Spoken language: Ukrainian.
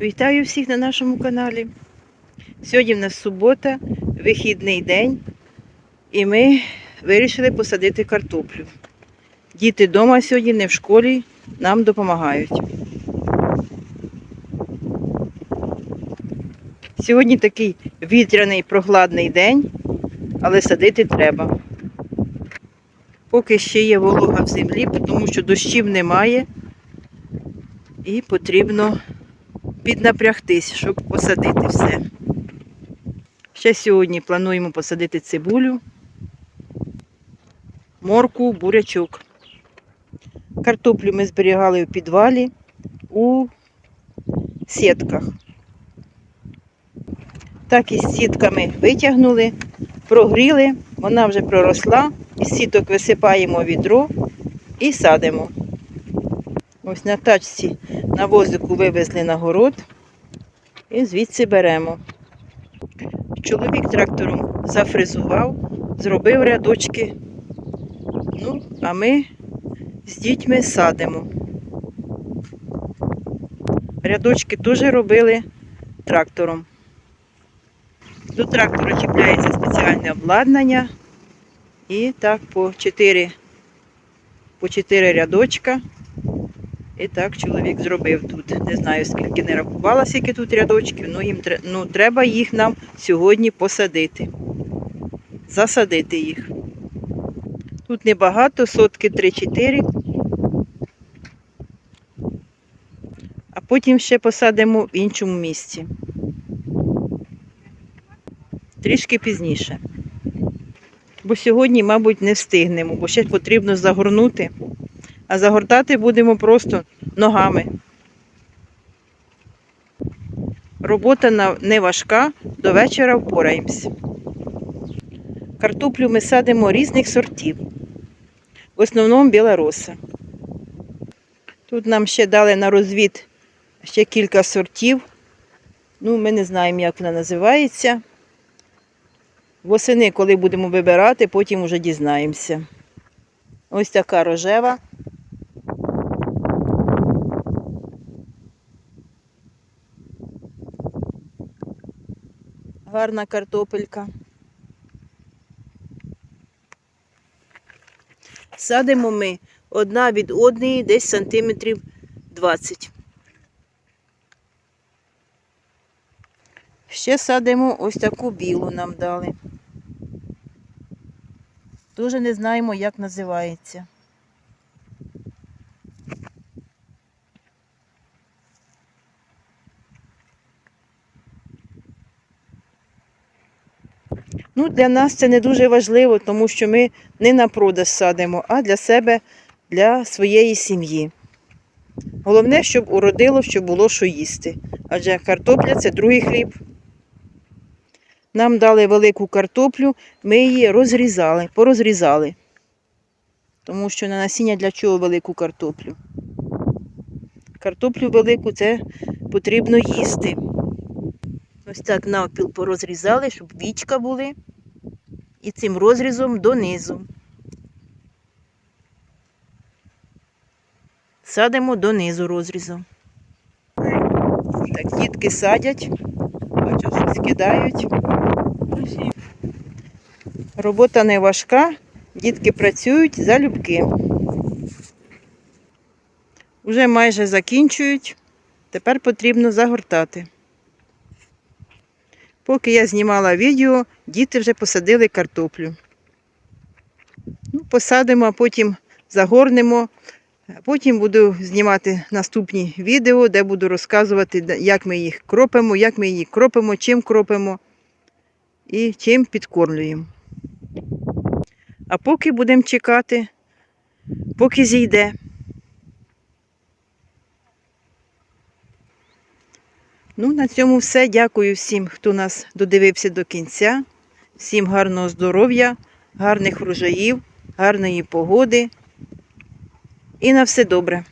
Вітаю всіх на нашому каналі. Сьогодні в нас субота, вихідний день, і ми вирішили посадити картоплю. Діти вдома сьогодні, не в школі, нам допомагають. Сьогодні такий вітряний прохладний день, але садити треба. Поки ще є волога в землі, тому що дощів немає і потрібно піднапрягтись, щоб посадити все. Ще сьогодні плануємо посадити цибулю, морку, бурячок. Картоплю ми зберігали в підвалі у сітках. Так із сітками витягнули, прогріли, вона вже проросла, із сіток висипаємо відро і садимо. Ось на тачці на возику вивезли на город і звідси беремо. Чоловік трактором зафрезував, зробив рядочки. Ну, а ми з дітьми садимо. Рядочки теж робили трактором. До трактора чіпляється спеціальне обладнання. І так по 4, по 4 рядочка. І так чоловік зробив тут. Не знаю, скільки не рахувала, скільки тут рядочків, ну, їм, ну треба їх нам сьогодні посадити. Засадити їх. Тут небагато, сотки 3-4. А потім ще посадимо в іншому місці. Трішки пізніше. Бо сьогодні, мабуть, не встигнемо, бо ще потрібно загорнути. А загортати будемо просто ногами. Робота не важка, до вечора впораємось. Картоплю ми садимо різних сортів. В основному білороса. Тут нам ще дали на розвід ще кілька сортів. Ну, ми не знаємо, як вона називається. Восени, коли будемо вибирати, потім вже дізнаємося. Ось така рожева. Гарна картопелька. Садимо ми одна від одної десь сантиметрів 20. Ще садимо ось таку білу нам дали. Дуже не знаємо, як називається. Ну, для нас це не дуже важливо, тому що ми не на продаж садимо, а для себе, для своєї сім'ї. Головне, щоб уродило, щоб було що їсти. Адже картопля це другий хліб. Нам дали велику картоплю, ми її розрізали, порозрізали. Тому що на насіння для чого велику картоплю? Картоплю велику це потрібно їсти. Ось так навпіл порозрізали, щоб вічка були. І цим розрізом донизу. Садимо донизу розрізом. Так, дітки садять, бачу, щось кидають. Робота не важка, дітки працюють залюбки. Уже майже закінчують, тепер потрібно загортати. Поки я знімала відео, діти вже посадили картоплю. Ну, посадимо, а потім загорнемо. Потім буду знімати наступні відео, де буду розказувати, як ми їх кропимо, як ми її кропимо, чим кропимо і чим підкормлюємо. А поки будемо чекати, поки зійде. Ну, на цьому все. Дякую всім, хто нас додивився до кінця. Всім гарного здоров'я, гарних врожаїв, гарної погоди. І на все добре.